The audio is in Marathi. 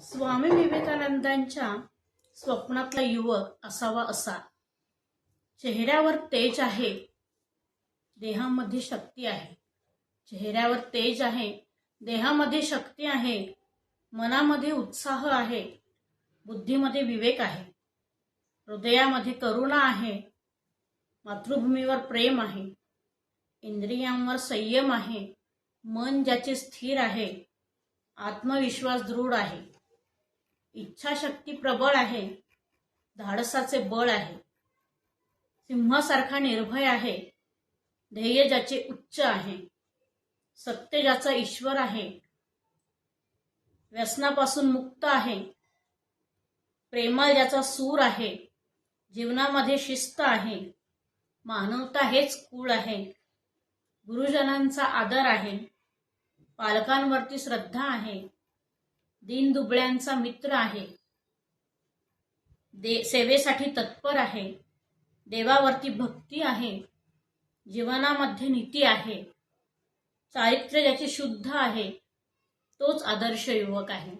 स्वामी विवेकानंदांच्या स्वप्नातला युवक असावा असा. चेहऱ्यावर तेज आहे. देहामध्ये शक्ती आहे. चेहऱ्यावर तेज आहे. देहामध्ये शक्ती आहे. मनामध्ये उत्साह आहे. बुद्धीमध्ये विवेक आहे. हृदयामध्ये करुणा आहे. मातृभूमीवर प्रेम आहे. इंद्रियांवर संयम आहे. मन ज्याचे स्थिर आहे. आत्मविश्वास दृढ आहे. इच्छाशक्ती प्रबळ आहे. धाडसाचे बळ आहे. सिंहासारखा निर्भय आहे. ध्येय ज्याचे उच्च आहे. सत्य ज्याचा ईश्वर आहे. व्यसनापासून मुक्त आहे. प्रेमाल ज्याचा सूर आहे. जीवनामध्ये शिस्त आहे. मानवता हेच कुळ आहे. गुरुजनांचा आदर आहे. पालकांवरती श्रद्धा आहे. दीन दुबळ्यांचा मित्र आहे. दे सेवेसाठी तत्पर आहे. देवावरती भक्ती आहे. जीवनामध्ये नीती आहे. चारित्र्य ज्याचे शुद्ध आहे. तोच आदर्श युवक आहे.